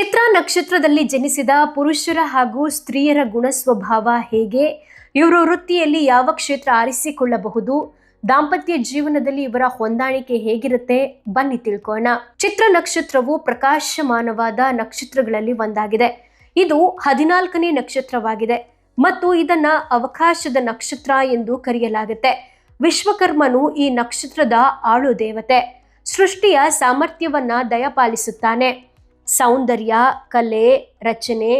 ಚಿತ್ರ ನಕ್ಷತ್ರದಲ್ಲಿ ಜನಿಸಿದ ಪುರುಷರ ಹಾಗೂ ಸ್ತ್ರೀಯರ ಗುಣ ಸ್ವಭಾವ ಹೇಗೆ? ಇವರು ವೃತ್ತಿಯಲ್ಲಿ ಯಾವ ಕ್ಷೇತ್ರ ಆರಿಸಿಕೊಳ್ಳಬಹುದು? ದಾಂಪತ್ಯ ಜೀವನದಲ್ಲಿ ಇವರ ಹೊಂದಾಣಿಕೆ ಹೇಗಿರುತ್ತೆ? ಬನ್ನಿ ತಿಳ್ಕೋಣ ಚಿತ್ರ ನಕ್ಷತ್ರವು ಪ್ರಕಾಶಮಾನವಾದ ನಕ್ಷತ್ರಗಳಲ್ಲಿ ಒಂದಾಗಿದೆ. ಇದು ಹದಿನಾಲ್ಕನೇ ನಕ್ಷತ್ರವಾಗಿದೆ ಮತ್ತು ಇದನ್ನ ಅವಕಾಶದ ನಕ್ಷತ್ರ ಎಂದು ಕರೆಯಲಾಗುತ್ತೆ. ವಿಶ್ವಕರ್ಮನು ಈ ನಕ್ಷತ್ರದ ಆಳು ದೇವತೆ. ಸೃಷ್ಟಿಯ ಸಾಮರ್ಥ್ಯವನ್ನ ದಯಪಾಲಿಸುತ್ತಾನೆ. ಸೌಂದರ್ಯ, ಕಲೆ, ರಚನೆ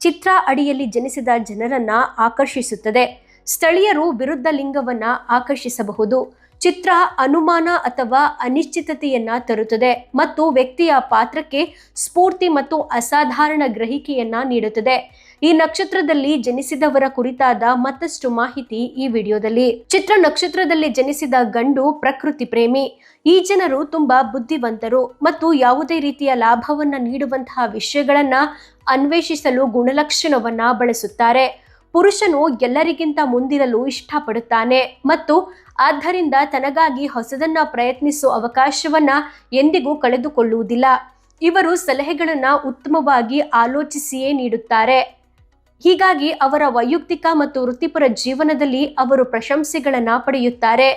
ಚಿತ್ರ ಅಡಿಯಲ್ಲಿ ಜನಿಸಿದ ಜನರನ್ನ ಆಕರ್ಷಿಸುತ್ತದೆ. ಸ್ಥಳೀಯರು ವಿರುದ್ಧ ಲಿಂಗವನ್ನ ಆಕರ್ಷಿಸಬಹುದು. ಚಿತ್ರ ಅನುಮಾನ ಅಥವಾ ಅನಿಶ್ಚಿತತೆಯನ್ನ ತರುತ್ತದೆ ಮತ್ತು ವ್ಯಕ್ತಿಯ ಪಾತ್ರಕ್ಕೆ ಸ್ಫೂರ್ತಿ ಮತ್ತು ಅಸಾಧಾರಣ ಗ್ರಹಿಕೆಯನ್ನ ನೀಡುತ್ತದೆ. ಈ ನಕ್ಷತ್ರದಲ್ಲಿ ಜನಿಸಿದವರ ಕುರಿತಾದ ಮತ್ತಷ್ಟು ಮಾಹಿತಿ ಈ ವಿಡಿಯೋದಲ್ಲಿ. ಚಿತ್ರ ನಕ್ಷತ್ರದಲ್ಲಿ ಜನಿಸಿದ ಗಂಡು ಪ್ರಕೃತಿ ಪ್ರೇಮಿ. ಈ ಜನರು ತುಂಬಾ ಬುದ್ಧಿವಂತರು ಮತ್ತು ಯಾವುದೇ ರೀತಿಯ ಲಾಭವನ್ನ ನೀಡುವಂತಹ ವಿಷಯಗಳನ್ನ ಅನ್ವೇಷಿಸಲು ಗುಣಲಕ್ಷಣವನ್ನ ಬಳಸುತ್ತಾರೆ. ಪುರುಷನು ಎಲ್ಲರಿಗಿಂತ ಮುಂದಿರಲು ಇಷ್ಟಪಡುತ್ತಾನೆ ಮತ್ತು ಆದ್ದರಿಂದ ತನಗಾಗಿ ಹೊಸದನ್ನ ಪ್ರಯತ್ನಿಸುವ ಅವಕಾಶವನ್ನ ಎಂದಿಗೂ ಕಳೆದುಕೊಳ್ಳುವುದಿಲ್ಲ. ಇವರು ಸಲಹೆಗಳನ್ನ ಉತ್ತಮವಾಗಿ ಆಲೋಚಿಸಿಯೇ ನೀಡುತ್ತಾರೆ. ಹೀಗಾಗಿ ಅವರ ವೈಯಕ್ತಿಕ ಮತ್ತು ವೃತ್ತಿಪರ ಜೀವನದಲ್ಲಿ ಅವರು ಪ್ರಶಂಸೆಗಳನ್ನ ಪಡೆಯುತ್ತಾರೆ.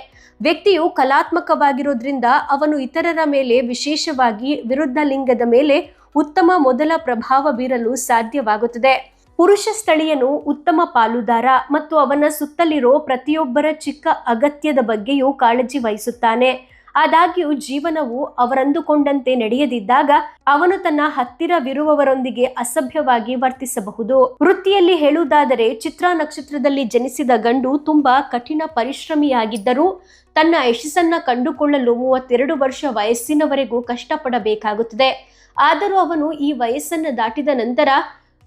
ವ್ಯಕ್ತಿಯು ಕಲಾತ್ಮಕವಾಗಿರೋದ್ರಿಂದ ಅವನು ಇತರರ ಮೇಲೆ ವಿಶೇಷವಾಗಿ ವಿರುದ್ಧ ಲಿಂಗದ ಮೇಲೆ ಉತ್ತಮ ಮೊದಲ ಪ್ರಭಾವ ಬೀರಲು ಸಾಧ್ಯವಾಗುತ್ತದೆ. ಪುರುಷ ಸ್ಥಳೀಯನು ಉತ್ತಮ ಪಾಲುದಾರ ಮತ್ತು ಅವನ ಸುತ್ತಲಿರೋ ಪ್ರತಿಯೊಬ್ಬರ ಚಿಕ್ಕ ಅಗತ್ಯದ ಬಗ್ಗೆಯೂ ಕಾಳಜಿ ವಹಿಸುತ್ತಾನೆ. ಆದಾಗ್ಯೂ ಜೀವನವು ಅವರಂದುಕೊಂಡಂತೆ ನಡೆಯದಿದ್ದಾಗ ಅವನು ತನ್ನ ಹತ್ತಿರವಿರುವವರೊಂದಿಗೆ ಅಸಭ್ಯವಾಗಿ ವರ್ತಿಸಬಹುದು. ವೃತ್ತಿಯಲ್ಲಿ ಹೇಳುವುದಾದರೆ, ಚಿತ್ರ ನಕ್ಷತ್ರದಲ್ಲಿ ಜನಿಸಿದ ಗಂಡು ತುಂಬಾ ಕಠಿಣ ಪರಿಶ್ರಮಿಯಾಗಿದ್ದರೂ ತನ್ನ ಯಶಸ್ಸನ್ನ ಕಂಡುಕೊಳ್ಳಲು ಮೂವತ್ತೆರಡು ವರ್ಷ ವಯಸ್ಸಿನವರೆಗೂ ಕಷ್ಟಪಡಬೇಕಾಗುತ್ತದೆ. ಆದರೂ ಅವನು ಈ ವಯಸ್ಸನ್ನು ದಾಟಿದ ನಂತರ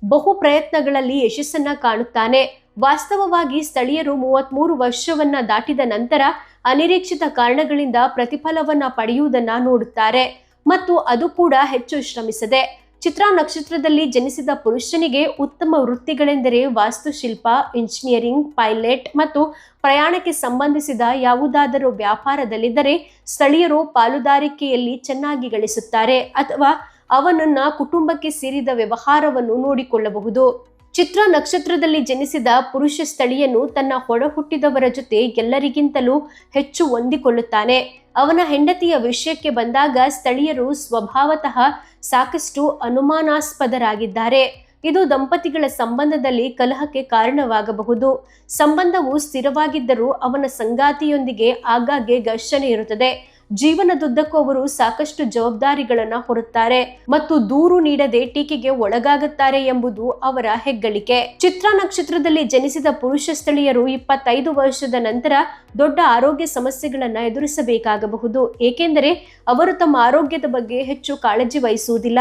ಬಹು ಪ್ರಯತ್ನಗಳಲ್ಲಿ ಯಶಸ್ಸನ್ನ ಕಾಣುತ್ತಾನೆ. ವಾಸ್ತವವಾಗಿ ಸ್ಥಳೀಯರು ಮೂವತ್ಮೂರು ವರ್ಷವನ್ನ ದಾಟಿದ ನಂತರ ಅನಿರೀಕ್ಷಿತ ಕಾರಣಗಳಿಂದ ಪ್ರತಿಫಲವನ್ನ ಪಡೆಯುವುದನ್ನ ನೋಡುತ್ತಾರೆ. ಮತ್ತು ಅದು ಕೂಡ ಹೆಚ್ಚು ಶ್ರಮಿಸದೆ, ಚಿತ್ರ ನಕ್ಷತ್ರದಲ್ಲಿ ಜನಿಸಿದ ಪುರುಷನಿಗೆ ಉತ್ತಮ ವೃತ್ತಿಗಳೆಂದರೆ ವಾಸ್ತುಶಿಲ್ಪ, ಇಂಜಿನಿಯರಿಂಗ್, ಪೈಲಟ್ ಮತ್ತು ಪ್ರಯಾಣಕ್ಕೆ ಸಂಬಂಧಿಸಿದ ಯಾವುದಾದರೂ ವ್ಯಾಪಾರದಲ್ಲಿದ್ದರೆ ಸ್ಥಳೀಯರು ಪಾಲುದಾರಿಕೆಯಲ್ಲಿ ಚೆನ್ನಾಗಿ ಗಳಿಸುತ್ತಾರೆ ಅಥವಾ ಅವನನ್ನ ಕುಟುಂಬಕ್ಕೆ ಸೇರಿದ ವ್ಯವಹಾರವನ್ನು ನೋಡಿಕೊಳ್ಳಬಹುದು. ಚಿತ್ರ ನಕ್ಷತ್ರದಲ್ಲಿ ಜನಿಸಿದ ಪುರುಷ ಸ್ಥಳೀಯನು ತನ್ನ ಹೊಡ ಹುಟ್ಟಿದವರ ಜೊತೆ ಎಲ್ಲರಿಗಿಂತಲೂ ಹೆಚ್ಚು ಹೊಂದಿಕೊಳ್ಳುತ್ತಾನೆ. ಅವನ ಹೆಂಡತಿಯ ವಿಷಯಕ್ಕೆ ಬಂದಾಗ ಸ್ಥಳೀಯರು ಸ್ವಭಾವತಃ ಸಾಕಷ್ಟು ಅನುಮಾನಾಸ್ಪದರಾಗಿದ್ದಾರೆ. ಇದು ದಂಪತಿಗಳ ಸಂಬಂಧದಲ್ಲಿ ಕಲಹಕ್ಕೆ ಕಾರಣವಾಗಬಹುದು. ಸಂಬಂಧವು ಸ್ಥಿರವಾಗಿದ್ದರೂ ಅವನ ಸಂಗಾತಿಯೊಂದಿಗೆ ಆಗಾಗ್ಗೆ ಘರ್ಷಣೆ ಇರುತ್ತದೆ. ಜೀವನದುದ್ದಕ್ಕೂ ಅವರು ಸಾಕಷ್ಟು ಜವಾಬ್ದಾರಿಗಳನ್ನ ಹೊರುತ್ತಾರೆ ಮತ್ತು ದೂರು ನೀಡದೆ ಟೀಕೆಗೆ ಒಳಗಾಗುತ್ತಾರೆ ಎಂಬುದು ಅವರ ಹೆಗ್ಗಳಿಕೆ. ಚಿತ್ರ ನಕ್ಷತ್ರದಲ್ಲಿ ಜನಿಸಿದ ಪುರುಷ ಸ್ಥಳೀಯರು ಇಪ್ಪತ್ತೈದು ವರ್ಷದ ನಂತರ ದೊಡ್ಡ ಆರೋಗ್ಯ ಸಮಸ್ಯೆಗಳನ್ನ ಎದುರಿಸಬೇಕಾಗಬಹುದು. ಏಕೆಂದರೆ ಅವರು ತಮ್ಮ ಆರೋಗ್ಯದ ಬಗ್ಗೆ ಹೆಚ್ಚು ಕಾಳಜಿ ವಹಿಸುವುದಿಲ್ಲ.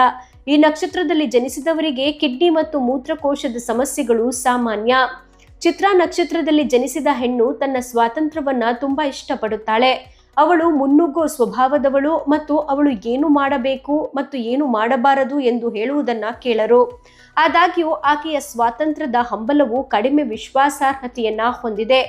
ಈ ನಕ್ಷತ್ರದಲ್ಲಿ ಜನಿಸಿದವರಿಗೆ ಕಿಡ್ನಿ ಮತ್ತು ಮೂತ್ರಕೋಶದ ಸಮಸ್ಯೆಗಳು ಸಾಮಾನ್ಯ. ಚಿತ್ರ ನಕ್ಷತ್ರದಲ್ಲಿ ಜನಿಸಿದ ಹೆಣ್ಣು ತನ್ನ ಸ್ವಾತಂತ್ರ್ಯವನ್ನ ತುಂಬಾ ಇಷ್ಟಪಡುತ್ತಾಳೆ. ಅವಳು ಮುನ್ನುಗ್ಗೋ ಸ್ವಭಾವದವಳು ಮತ್ತು ಅವಳು ಏನು ಮಾಡಬೇಕು ಮತ್ತು ಏನು ಮಾಡಬಾರದು ಎಂದು ಹೇಳುವುದನ್ನ ಕೇಳರು. ಆದಾಗ್ಯೂ ಆಕೆಯ ಸ್ವಾತಂತ್ರ್ಯದ ಹಂಬಲವು ಕಡಿಮೆ ವಿಶ್ವಾಸಾರ್ಹತೆಯನ್ನ ಹೊಂದಿದೆ.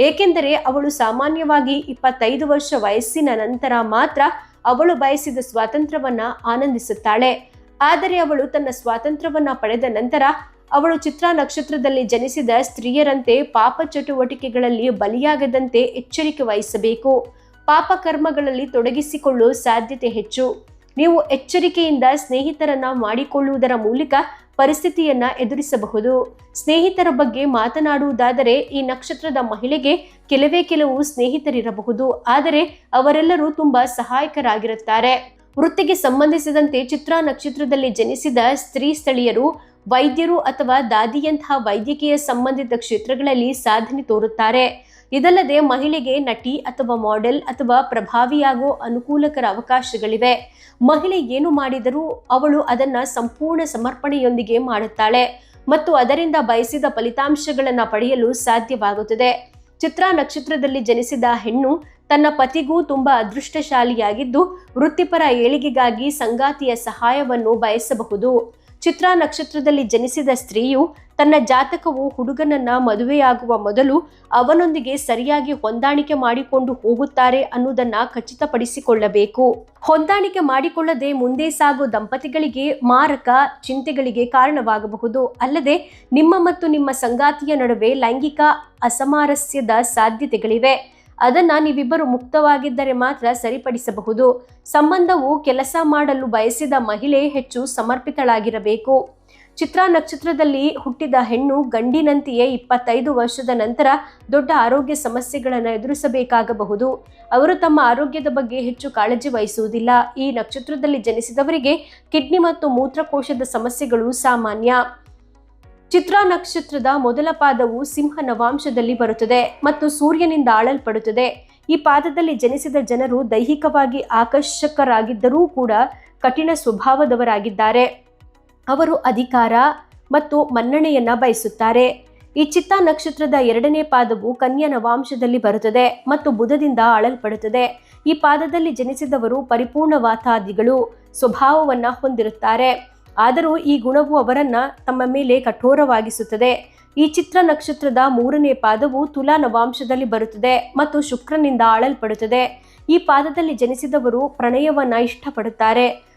ಏಕೆಂದರೆ ಅವಳು ಸಾಮಾನ್ಯವಾಗಿ ಇಪ್ಪತ್ತೈದು ವರ್ಷ ವಯಸ್ಸಿನ ನಂತರ ಮಾತ್ರ ಅವಳು ಬಯಸಿದ ಸ್ವಾತಂತ್ರ್ಯವನ್ನ ಆನಂದಿಸುತ್ತಾಳೆ. ಆದರೆ ಅವಳು ತನ್ನ ಸ್ವಾತಂತ್ರ್ಯವನ್ನ ಪಡೆದ ನಂತರ ಅವಳು ಚಿತ್ರ ನಕ್ಷತ್ರದಲ್ಲಿ ಜನಿಸಿದ ಸ್ತ್ರೀಯರಂತೆ ಪಾಪ ಚಟುವಟಿಕೆಗಳಲ್ಲಿ ಬಲಿಯಾಗದಂತೆ ಎಚ್ಚರಿಕೆ ವಹಿಸಬೇಕು. ಪಾಪ ಕರ್ಮಗಳಲ್ಲಿ ತೊಡಗಿಸಿಕೊಳ್ಳುವ ಸಾಧ್ಯತೆ ಹೆಚ್ಚು. ನೀವು ಎಚ್ಚರಿಕೆಯಿಂದ ಸ್ನೇಹಿತರನ್ನ ಮಾಡಿಕೊಳ್ಳುವುದರ ಮೂಲಕ ಪರಿಸ್ಥಿತಿಯನ್ನ ಎದುರಿಸಬಹುದು. ಸ್ನೇಹಿತರ ಬಗ್ಗೆ ಮಾತನಾಡುವುದಾದರೆ ಈ ನಕ್ಷತ್ರದ ಮಹಿಳೆಗೆ ಕೆಲವೇ ಕೆಲವು ಸ್ನೇಹಿತರಿರಬಹುದು. ಆದರೆ ಅವರೆಲ್ಲರೂ ತುಂಬಾ ಸಹಾಯಕರಾಗಿರುತ್ತಾರೆ. ವೃತ್ತಿಗೆ ಸಂಬಂಧಿಸಿದಂತೆ ಚಿತ್ರ ನಕ್ಷತ್ರದಲ್ಲಿ ಜನಿಸಿದ ಸ್ತ್ರೀ ಸ್ಥಳೀಯರು, ವೈದ್ಯರು ಅಥವಾ ದಾದಿಯಂತಹ ವೈದ್ಯಕೀಯ ಸಂಬಂಧಿತ ಕ್ಷೇತ್ರಗಳಲ್ಲಿ ಸಾಧನೆ ತೋರುತ್ತಾರೆ. ಇದಲ್ಲದೆ ಮಹಿಳೆಗೆ ನಟಿ ಅಥವಾ ಮಾಡೆಲ್ ಅಥವಾ ಪ್ರಭಾವಿಯಾಗೋ ಅನುಕೂಲಕರ ಅವಕಾಶಗಳಿವೆ. ಮಹಿಳೆ ಏನು ಮಾಡಿದರೂ ಅವಳು ಅದನ್ನ ಸಂಪೂರ್ಣ ಸಮರ್ಪಣೆಯೊಂದಿಗೆ ಮಾಡುತ್ತಾಳೆ ಮತ್ತು ಅದರಿಂದ ಬಯಸಿದ ಫಲಿತಾಂಶಗಳನ್ನು ಪಡೆಯಲು ಸಾಧ್ಯವಾಗುತ್ತದೆ. ಚಿತ್ರ ನಕ್ಷತ್ರದಲ್ಲಿ ಜನಿಸಿದ ಹೆಣ್ಣು ತನ್ನ ಪತಿಗೂ ತುಂಬಾ ಅದೃಷ್ಟಶಾಲಿಯಾಗಿದ್ದು ವೃತ್ತಿಪರ ಏಳಿಗೆಗಾಗಿ ಸಂಗಾತಿಯ ಸಹಾಯವನ್ನು ಬಯಸಬಹುದು. ಚಿತ್ರ ನಕ್ಷತ್ರದಲ್ಲಿ ಜನಿಸಿದ ಸ್ತ್ರೀಯು ತನ್ನ ಜಾತಕವು ಹುಡುಗನನ್ನ ಮದುವೆಯಾಗುವ ಮೊದಲು ಅವನೊಂದಿಗೆ ಸರಿಯಾಗಿ ಹೊಂದಾಣಿಕೆ ಮಾಡಿಕೊಂಡು ಹೋಗುತ್ತಾರೆ ಅನ್ನುವುದನ್ನ ಖಚಿತಪಡಿಸಿಕೊಳ್ಳಬೇಕು. ಹೊಂದಾಣಿಕೆ ಮಾಡಿಕೊಳ್ಳದೆ ಮುಂದೆ ಸಾಗೋ ದಂಪತಿಗಳಿಗೆ ಮಾರಕ ಚಿಂತೆಗಳಿಗೆ ಕಾರಣವಾಗಬಹುದು. ಅಲ್ಲದೆ ನಿಮ್ಮ ಮತ್ತು ನಿಮ್ಮ ಸಂಗಾತಿಯ ನಡುವೆ ಲೈಂಗಿಕ ಅಸಮಾರಸ್ಯದ ಸಾಧ್ಯತೆಗಳಿವೆ. ಅದನ್ನ ನೀವಿಬ್ಬರು ಮುಕ್ತವಾಗಿದ್ದರೆ ಮಾತ್ರ ಸರಿಪಡಿಸಬಹುದು. ಸಂಬಂಧವು ಕೆಲಸ ಮಾಡಲು ಬಯಸಿದ ಮಹಿಳೆ ಹೆಚ್ಚು ಸಮರ್ಪಿತಳಾಗಿರಬೇಕು. ಚಿತ್ರ ನಕ್ಷತ್ರದಲ್ಲಿ ಹುಟ್ಟಿದ ಹೆಣ್ಣು ಗಂಡಿನಂತೆಯೇ ಇಪ್ಪತ್ತೈದು ವರ್ಷದ ನಂತರ ದೊಡ್ಡ ಆರೋಗ್ಯ ಸಮಸ್ಯೆಗಳನ್ನು ಎದುರಿಸಬೇಕಾಗಬಹುದು. ಅವರು ತಮ್ಮ ಆರೋಗ್ಯದ ಬಗ್ಗೆ ಹೆಚ್ಚು ಕಾಳಜಿ ವಹಿಸುವುದಿಲ್ಲ. ಈ ನಕ್ಷತ್ರದಲ್ಲಿ ಜನಿಸಿದವರಿಗೆ ಕಿಡ್ನಿ ಮತ್ತು ಮೂತ್ರಕೋಶದ ಸಮಸ್ಯೆಗಳು ಸಾಮಾನ್ಯ. ಚಿತ್ರಾ ನಕ್ಷತ್ರದ ಮೊದಲ ಪಾದವು ಸಿಂಹ ನವಾಂಶದಲ್ಲಿ ಬರುತ್ತದೆ ಮತ್ತು ಸೂರ್ಯನಿಂದ ಆಳಲ್ಪಡುತ್ತದೆ. ಈ ಪಾದದಲ್ಲಿ ಜನಿಸಿದ ಜನರು ದೈಹಿಕವಾಗಿ ಆಕರ್ಷಕರಾಗಿದ್ದರೂ ಕೂಡ ಕಠಿಣ ಸ್ವಭಾವದವರಾಗಿದ್ದಾರೆ. ಅವರು ಅಧಿಕಾರ ಮತ್ತು ಮನ್ನಣೆಯನ್ನ ಬಯಸುತ್ತಾರೆ. ಈ ಚಿತ್ತ ನಕ್ಷತ್ರದ ಎರಡನೇ ಪಾದವು ಕನ್ಯಾ ನವಾಂಶದಲ್ಲಿ ಬರುತ್ತದೆ ಮತ್ತು ಬುಧದಿಂದ ಆಳಲ್ಪಡುತ್ತದೆ. ಈ ಪಾದದಲ್ಲಿ ಜನಿಸಿದವರು ಪರಿಪೂರ್ಣವಾತಾದಿಗಳು ಸ್ವಭಾವವನ್ನು ಹೊಂದಿರುತ್ತಾರೆ. ಆದರೂ ಈ ಗುಣವು ಅವರನ್ನ ತಮ್ಮ ಮೇಲೆ ಕಠೋರವಾಗಿಸುತ್ತದೆ. ಈ ಚಿತ್ರ ನಕ್ಷತ್ರದ ಮೂರನೇ ಪಾದವು ತುಲಾ ನವಾಂಶದಲ್ಲಿ ಬರುತ್ತದೆ ಮತ್ತು ಶುಕ್ರನಿಂದ ಆಳಲ್ಪಡುತ್ತದೆ. ಈ ಪಾದದಲ್ಲಿ ಜನಿಸಿದವರು ಪ್ರಣಯವನ್ನ ಇಷ್ಟಪಡುತ್ತಾರೆ.